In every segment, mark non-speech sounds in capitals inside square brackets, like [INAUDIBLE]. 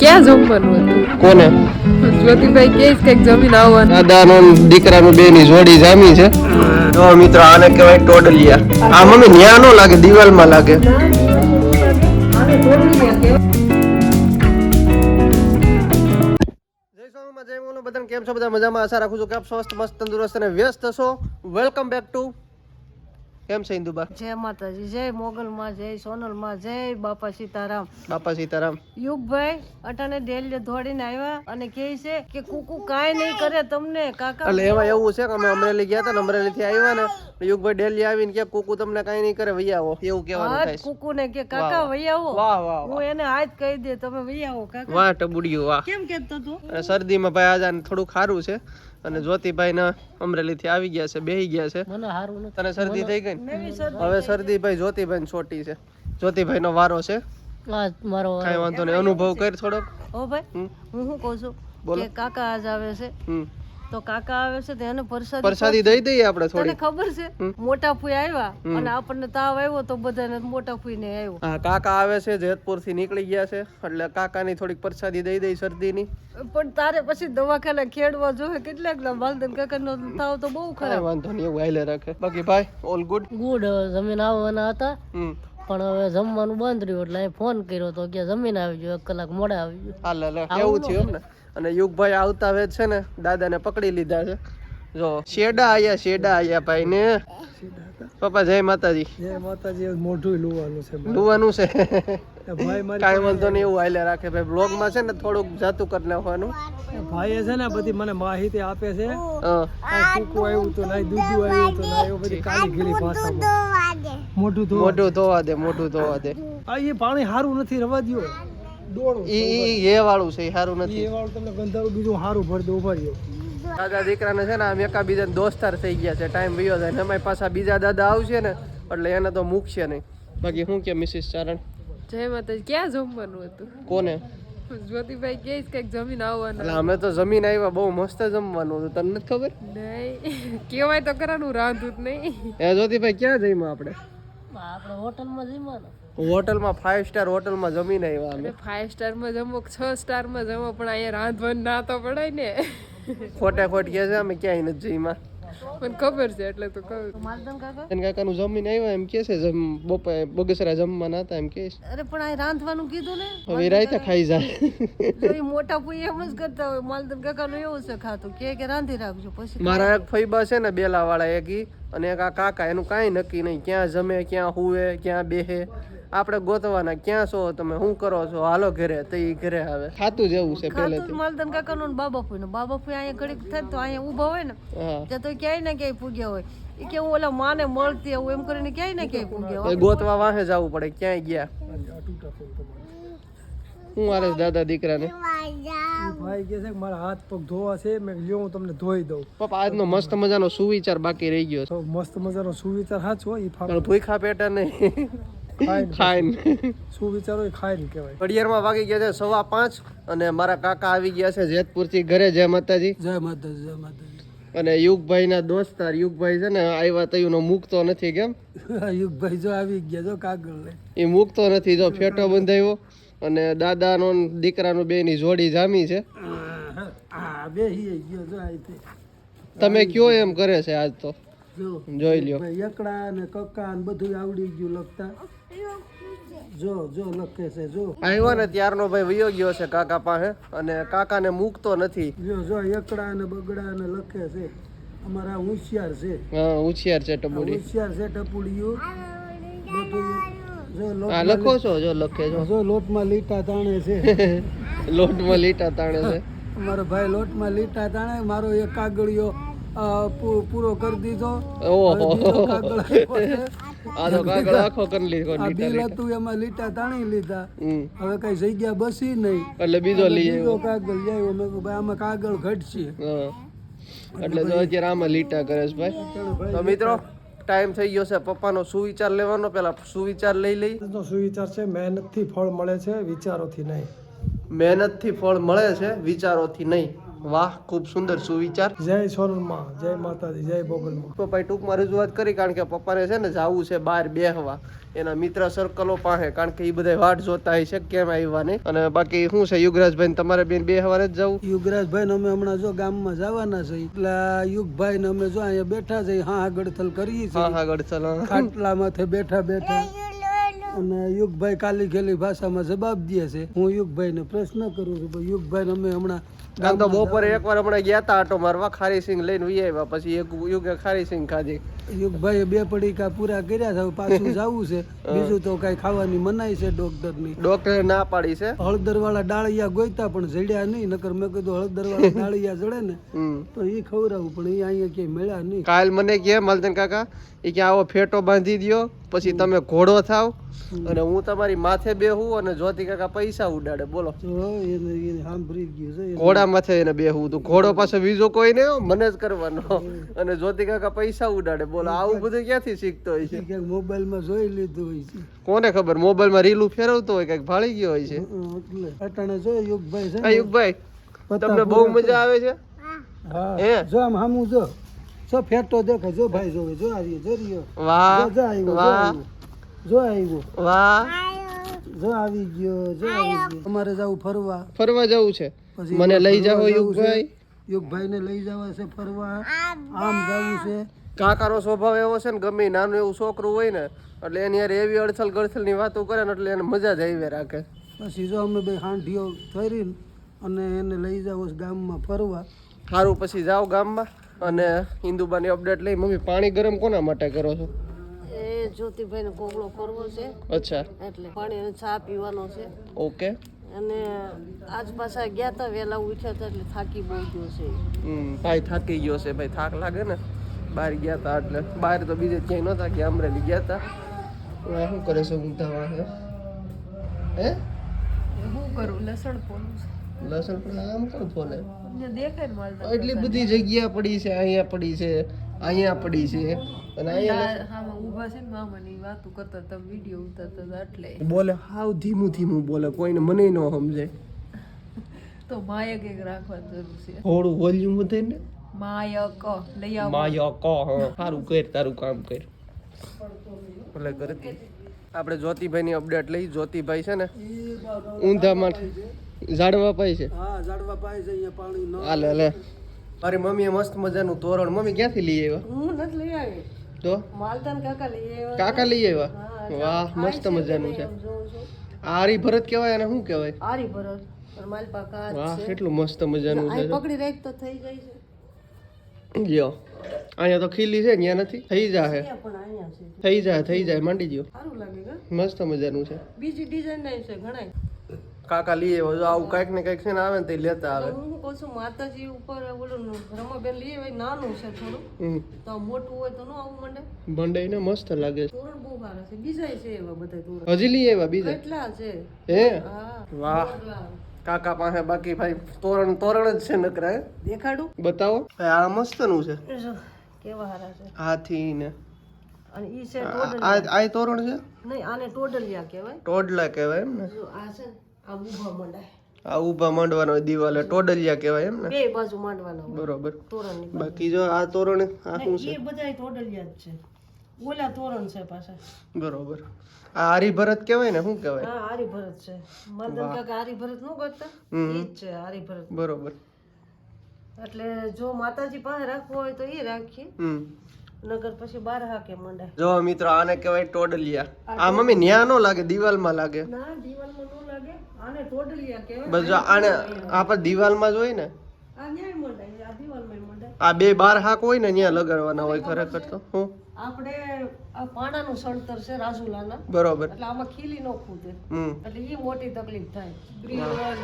ક્યાં જમવાનું હતું? કોને? જ્યોતિભાઈ કે કંઈક જમીન આવવાનું. દાદાનો ને દીકરાનું બે ની જોડી જામી છે. તો મિત્રો આને કહેવાય ટોડલિયા. આ મમ્મી ન્યા નો લાગે દિવાલમાં લાગે. કેમ છો? બધા મજામાં? આશા રાખું છું કે આપ સ્વસ્થ મસ્ત તંદુરસ્ત અને વ્યસ્ત છો. વેલકમ બેક ટુ કેમ છે ઇન્દુબા? જય માતાજી જય મોગલમાં જય સોનલમાં જય બાપા સીતારામ. બાપા સીતારામ. યુગભાઈ અટાને ડેલી દોડીને આવ્યા અને કહે છે કે કુકુ કાંઈ નહીં કરે તમને કાકા. એટલે એમાં એવું છે કે અમે અમરેલી ગયા હતા ને અમરેલી થી આવ્યા ને યુગભાઈ ડેલી આવીને કે કુકુ તમને કઈ નહીં કરે વૈયા આવો. એવું કહેવાનું થાય કુકુ ને કે કાકા વહી. આવો. વાહ વાહ હું એને હાથ કહી દે તમે વહી આવો કાકા. વાહ ટબુડિયું વાહ. કેમ કેતો તું શરદીમાં ભાઈ આજે થોડું ખારું છે. અને જ્યોતિભાઈ ને અમરેલી થી આવી ગયા છે બેહી ગયા છે. મને હારું નથી. તને શરદી થઈ ગઈ હવે શરદીભાઈ જ્યોતિભાઈ છોટી છે. જ્યોતિભાઈ નો વારો છે. મારો કઈ વાંધો નહીં. અનુભવ કર થોડોક. ઓ ભાઈ હું શું કહું છું? બોલો. કે કાકા આજ આવે છે. હમ. તો કાકા આવે છે તો એને પ્રસાદી પ્રસાદી દઈ દઈએ આપણે તને થોડી ખબર છે? મોટા ફૂઈ આવ્યા અને આપણને તાવ આવ્યો તો બધાને મોટા ફૂઈ ને આવ્યો. હા કાકા આવે છે જેતપુરથી નીકળી ગયા છે એટલે કાકાની થોડીક પ્રસાદી દઈ દઈ શરદીની. પણ તારે પછી દવાખાને ખેડવા જોઈએ કેટલાક માલદન કાકાનો તાવ તો બહુ ખરાબ. વાંધો નહીં એવું હાલે રાખે. બાકી ભાઈ ઓલ ગુડ ગુડ જમીન આવવાના હતા. પણ હવે જમવાનું બંધ રહ્યું એટલે ફોન કર્યો તો કે જમીન આવી ગયો એક કલાક મોડા આવી ગયો. હાલ એવું થયું ને અને યુગભાઈ આવતા વેત છે ને દાદાને પકડી લીધા છે. જો શેડા આયા શેડા આયા ભાઈ ને પપ્પા જય માતાજી. જય માતાજી મોઢું લુવાનું છે લુવાનું છે. ભાઈ મારી કાંઈ વાંધો નહીં એવું હાલે રાખે ભાઈ. બ્લોગમાં છે ને થોડુંક જાતું કરી નાખવાનું. ભાઈ છે ને બધી મને માહિતી આપે છે. કુકુ આવ્યું તો નહીં દૂધું આવ્યું તો નહીં એવું બધી કાલી ગીરી ભાષામાં. મોઢું ધોવા મોઢું ધોવા દે મોઢું ધોવા દે. આ એ પાણી સારું નથી રવા ઈ એ વાળું છે સારું નથી. એ વાળું તમને ગંધારું બીજું સારું ભર દો ઊભા રહ્યો દાદા દીકરાને છે ને આમ એકા બીજા દોસ્તાર થઈ ગયા છે ટાઈમ વયો જાય ને અમારી પાછા બીજા દાદા આવશે ને એટલે એને તો મૂકશે નહીં. બાકી શું કે મિસિસ ચારણ? જય માતાજી ક્યાં જમવાનું હતું? કોને? જ્યોતિભાઈ કે કંઈક જમીન આવવાનું એટલે અમે તો જમીન આવ્યા બહુ મસ્ત જમવાનું હતું. તને નથી ખબર? નહીં. [LAUGHS] કેવાય તો કરાનું રાંધું જ નહીં. એ જ્યોતિભાઈ ક્યાં જઈમાં આપણે? આપણે હોટલમાં જમવાનું હોટલમાં ફાઈવ સ્ટાર હોટલમાં જમીન આવ્યા અમે. ફાઈવ સ્ટારમાં જમો કે છ સ્ટારમાં જમો પણ અહીંયા રાંધવાનું ના તો પડાય ને. ખોટા ખોટ કે છે અમે ક્યાંય નથી જઈમાં મને ખબર છે એટલે તો કહું. માલદમ કાકા? કાકાનું જમીન આવ્યા એમ કે છે જમ બપોરે બગસરા જમવા ના હતા એમ કે છે. અરે પણ આ રાંધવાનું કીધું ને? હવે રાયતા ખાઈ જાય. મોટા પુઈ એમ જ કરતા હોય. માલદમ કાકાનું એવું છે ખાતું. કે કે રાંધી રાખજો પછી મારા એક ફઈબા છે ને બેલા વાળા એક ઈ અને આ કાકા એનું કાંઈ નક્કી નહીં. ક્યાં જમે ક્યાં હુવે ક્યાં બેહે. આપણે ગોતવાના ક્યાં છો તમે શું કરો છો? હાલો ઘરે તો એ ઘરે આવે. ખાતું જેવું છે જ માલદન કાકાનું ને બાબા ફૂઈ બાબા ફૂઈ અહીંયા ઘડીક થાય તો અહીંયા ઊભા હોય ને હા. ત્યાં તો ક્યાંય ને ક્યાંય પૂગ્યા હોય. એ કે હું ઓલા માને મળતી આવું એમ કરીને ક્યાંય ને ક્યાંય પૂગ્યા હોય. ગોતવા વાહે જવું પડે ક્યાંય ગયા. હું મારે દાદા દીકરાને. ભાઈ કહે છે કે મારા હાથ પગ ધોવા છે મેં લ્યો હું તમને ધોઈ દઉં. પપ્પા આજનો મસ્ત મજાનો સુવિચાર બાકી રહી ગયો તો મસ્ત મજાનો સુવિચાર સાચો એ પણ ભૂખા પેટા નહીં. ખાઈને ખાઈને સુવિચારો એ ખાઈને કહેવાય. ઘડિયાળમાં વાગી ગયા છે સવા પાંચ અને મારા કાકા આવી ગયા છે જેતપુરથી ઘરે. જય માતાજી. જય માતાજી જય માતાજી. અને યુગભાઈના દોસ્તાર યુગભાઈ છે ને આવ્યા તયુંનો મૂકતો નથી કેમ? [LAUGHS] યુગભાઈ જો આવી ગયા જો કાગળ એ મૂકતો નથી જો ફેટો બંધાયો. અને દાદાનો ને દીકરાનો બેની જોડી જામી છે. તમે કયો એમ કરે છે આજ તો? જો જોઈ લ્યો. એકડા ને કક્કા ને બધું આવડી ગયું લખતા. જો જો લખે છે જો. આવ્યો ને ત્યારનો ભાઈ વયો ગયો છે કાકા પાસે અને કાકાને મૂકતો નથી. જો જો એકડા ને બગડા ને લખે છે. અમારા હોશિયાર છે. હા હોશિયાર છે ટપુડી. હોશિયાર છે ટપુડિયું. બધું હા લખો છો જો લખે છો. જો લોટમાં લીટા તાણે છે. [LAUGHS] લોટમાં લીટા તાણે છે. [LAUGHS] મારો ભાઈ લોટમાં લીટા તાણે મારો એક કાગળિયો પૂરો કરી દીધો. ઓહો. કાગળ [LAUGHS] આ તો કાગળ આખો કરી લીધો લીટા બિલ હતું એમાં લીટા તાણી લીધા. હવે કઈ જગ્યા બસી નહીં. એટલે બીજો લઈ બીજો કાગળ જાય મેં ભાઈ આમાં કાગળ ઘટશે. એટલે જો અત્યારે આમાં લીટા કરે છે ભાઈ. તો મિત્રો ટાઈમ થઈ ગયો છે પપ્પાનો સુવિચાર લેવાનો પેલા સુવિચાર લઈ લઈ. સુવિચાર છે મહેનતથી ફળ મળે છે વિચારોથી નહીં. મહેનતથી ફળ મળે છે વિચારોથી નહીં. વાહ ખૂબ સુંદર સુવિચાર. જય સોનલમાં જય માતાજી જય બોગલમાં ભાઈ ટૂંકમાં રજૂઆત કરી કારણ કે પપ્પાને છે ને જવું છે બહાર બેહવા. એના મિત્ર સર્કલો પાસે કારણ કે એ બધા વાટ જોતા હોય છે કેમ આવ્યા નહીં અને બાકી શું છે યુગરાજભાઈ તમારે બેન બે હવારે જ જવું? યુગરાજભાઈ ને અમે હમણાં જો ગામમાં જવાના છે એટલે યુગભાઈ ને અમે જો અહીંયા બેઠા છે હા આગળ થલ કરીએ હા છીએ. હા ગડથલ ખાટલા માથે બેઠા બેઠા અને યુગભાઈ કાલી ખેલી ભાષામાં જવાબ દે છે. હું યુગભાઈ ને પ્રશ્ન કરું છું યુગભાઈ અમે હમણાં આમ તો બપોરે એકવાર હમણાં ગયા તા આટો મારવા ખારી સિંગ લઈને વી આવ્યા પછી એક યુગે ખારી સિંગ ખાધી. યુગભાઈએ બે પડીકા પૂરા કર્યા છે પાછું [LAUGHS] જવું છે. બીજું તો કઈ ખાવાની મનાઈ છે ડોક્ટરની ડોક્ટરે ના પાડી છે? હળદર વાળા ડાળિયા ગોઈતા પણ જડ્યા નહીં નકર મેં કીધું હળદર વાળા [LAUGHS] ડાળિયા જડે ને તો એ ખવડાવું પણ એ અહીંયા ક્યાંય મળ્યા નહીં. કાલ મને કે મલતન કાકા એ કે આવો ફેટો બાંધી દ્યો પછી તમે ઘોડો થાવ અને હું તમારી માથે બેહું અને જ્યોતિ કાકા પૈસા ઉડાડે બોલો. ઘોડા માથે એને બેહવું તું ઘોડો પાસે બીજો કોઈ ને મને જ કરવાનો. અને જ્યોતિ કાકા પૈસા ઉડાડે બોલો. આવું બધું ક્યાંથી શીખતો હોય છે? કે મોબાઈલમાં જોઈ લીધું હોય છે. કોને ખબર? મોબાઈલમાં રીલું ફેરવતો હોય કંઈક ભાળી ગયો હોય છે. એટલે અટાણે જો યુગભાઈ છે યુગભાઈ તમને બહુ મજા આવે છે? હા? જો આમ હામું જો. જો ફેટો દેખાય જો ભાઈ જોવે જો આ રહ્યો જો રહ્યો. વાહ જો, આવ્યો જો આવ્યો. વાહ. જો આવી ગયો જો આવી ગયો. અમારે જવું ફરવા. ફરવા જવું છે? મને લઈ જાઓ ફરવા યુગભાઈ યુગભાઈ. ને લઈ જવા છે ફરવા. આમ જવું છે. કાકાનો સ્વભાવ એવો છે ને ગમે નાનું એવું છોકરું હોય ને એટલે એની યાર એવી અડથલ ગળથલની વાતો કરે ને એટલે એને મજા જ આવી રાખે. પછી જો અમે બે હાંઢીઓ ફરી અને એને લઈ જાવ ગામમાં ફરવા. સારું પછી જાઓ ગામમાં અને હિન્દુબાની અપડેટ લઈ. મમ્મી પાણી ગરમ કોના માટે કરો છો? એ જ્યોતિભાઈ ને કોગળો કરવો છે. અચ્છા. એટલે પાણી અને ચા પીવાનો છે. ઓકે. અને આજ પાછા ગયા તા વહેલા ઉઠ્યા હતા એટલે થાકી બહુ ગયો છે. હમ ભાઈ થાકી ગયો છે. ભાઈ થાક લાગે ને? બહાર ગયા તા એટલે બહાર તો બીજે ક્યાંય નહોતા કે અમરેલી ગયા હતા હવે શું કરે છે ઊંધા હે? હે? હું કરું? લસણ પોલું લસણ પણ આમ કોણ ફોલે? એટલી બધી જગ્યા પડી છે અહીંયા પડી છે અહીંયા પડી છે. અને અહીંયા હા ઊભા છે ને મામાની વાતો કરતા તમે વીડિયો ઉતારતા હતા એટલે. બોલે હાવ ધીમું ધીમું બોલે કોઈને મને ન સમજે તો માયક એક રાખવાની જરૂર છે. થોડું વોલ્યુમ વધે ને? માયક લઈ આવો. માયા કો હા. સારું કર તારું કામ કર. ભલે કરતી આપણે જ્યોતિભાઈની અપડેટ લઈ. જ્યોતિભાઈ છે ને ઊંધામાં ઝાડવા પાય છે. હા ઝાડવા પાય છે અહીંયા પાણી ન હાલે હાલે. મારી મમ્મીએ મસ્ત મજાનું તોરણ. મમ્મી ક્યાંથી લઈ આવ્યા? હું નથી લઈ આવી. તો? માલતાન કાકા લઈ આવ્યા. કાકા લઈ આવ્યા? વાહ મસ્ત મજાનું છે. આરી ભરત કહેવાય અને શું કહેવાય? આરી ભરત. કાચ વાહ કેટલું મસ્ત મજાનું છે. પકડી રાખ તો થઈ જાય છે. લ્યો. અહીંયા તો ખીલી છે ત્યાં નથી. થઈ જાહે. અહીંયા છે. થઈ જાય થઈ જાય માંડી ગયો સારું લાગે મસ્ત મજાનું છે. બીજી ડિઝાઇન છે ઘણા કાકા લઈ આવ્યો આવું કાંઈક ને કંઈક છે ને આવે ને તે લેતા આવે. હું કહું છું માતાજી ઉપર ઓલું રમાબેન લઈ આવે નાનું છે થોડું. તો મોટું હોય તો ન આવું મંડે. મંડે ને મસ્ત લાગે છે. તોરણ બહુ સારા છે. બીજા છે એવા બધા તોરણ. હજી લઈ આવ્યા બીજા? કેટલા છે? હે? વાહ? કાકા પાસે બાકી ભાઈ તોરણ તોરણ જ છે નકરા દેખાડું? બતાવો. આ મસ્તનું છે કેવા સારા છે. હાથી ને અને ઈ છે આ આ તોરણ છે? નહીં આને ટોડલિયા કહેવાય. ટોડલા કહેવાય એમ ને? આ છે આ ઊભા મંડાય. આ ઊભા માંડવાનો દિવાલે ટોડલિયા કહેવાય એમ ને? બે બાજુ માંડવાના બરોબર. તોરણ બાકી જો આ તોરણ આ શું છે? એ બધા ટોડલિયા જ છે. ઓલા તોરણ છે પાછા. બરોબર. આ આરીભરત કહેવાય ને શું કહેવાય? હા આરી છે. મદન કાકા આરી નું કરતા? એ જ છે આરી બરોબર. એટલે જો માતાજી પાસે રાખવું હોય તો એ રાખીએ. નગર પછી બાર હાકે મંડાય. જો મિત્રો આને કહેવાય ટોડલિયા. આ મમ્મી ન્યા નો લાગે દિવાલમાં લાગે. ના દિવાલમાં નો લાગે. આને ટોડલિયા કહેવાય. બસ આને આને આપણે દિવાલમાં જોઈ ને? આ ન્યાય મંડાય આ દિવાલમાં મંડાય. આ બે બાર હાક હોય ને ત્યાં લગાડવાના હોય ખરેખર તો. હું? આપણે આ પાણાનું સણતર છે રાજુલાના. બરોબર. એટલે આમાં ખીલી ન ખૂટે. એટલે એ મોટી તકલીફ થાય.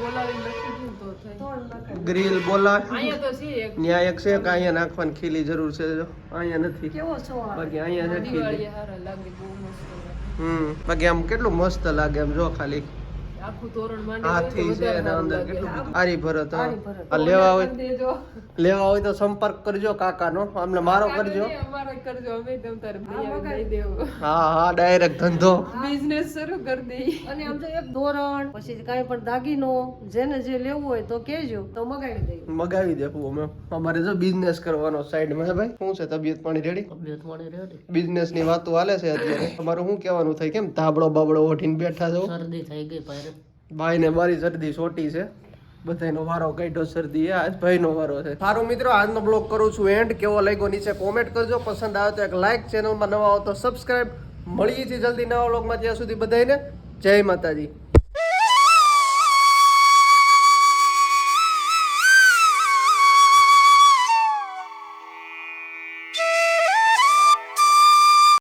બોલાવી ગ્રીલ બોલા અહીંયા તો છે એક. ન્યા એક છે કે અહીંયા નાખવાની ખીલી જરૂર છે? જો અહીંયા નથી. કેવો છો બાકી અહીંયા છે ખીલી. દિવાળી હારા લાગે બહુ મસ્ત લાગે. હમ. બાકી આમ કેટલું મસ્ત લાગે આમ જો ખાલી. હાથી છે એના અંદર કેટલું બધું? આરી ભરત આ લેવા હોય લેવા હોય તો સંપર્ક કરજો કાકાનો. અમને મારો કરજો. અમારો કરજો. અમે તમ તારે ભાઈ દઈ દેવું. હા હા ડાયરેક્ટ ધંધો. [LAUGHS] બિઝનેસ શરૂ કરી દઈ અને આમ તો એક ધોરણ પછી કાંઈ પણ દાગીનો જેને જે લેવું હોય તો કેજો તો મગાવી દઈએ. મગાવી દેવું અમે. અમારે જો બિઝનેસ કરવાનો સાઈડમાં ભાઈ. શું છે તબિયત પાણી રેડી તબિયત મારી રેડી બિઝનેસની વાતો હાલે છે અત્યારે. તમારું શું કહેવાનું થાય? કેમ ધાબળો બાબળો ઓઢીને બેઠા છો? શરદી થઈ ગઈ પાયરે ભાઈ ને મારી શરદી સોટી છે. બધાનો વારો કાઢ્યો શરદી આજ ભાઈનો વારો છે. સારું મિત્રો, આજનો બ્લોગ કરું છું એન્ડ કેવો લાગ્યો નીચે કોમેન્ટ કરજો. પસંદ આવે તો એક લાઈક ચેનલમાં નવા આવો તો સબસ્ક્રાઈબ મળીએ છીએ જલ્દી નવા બ્લોગમાં ત્યાં સુધી બધાને જય માતાજી.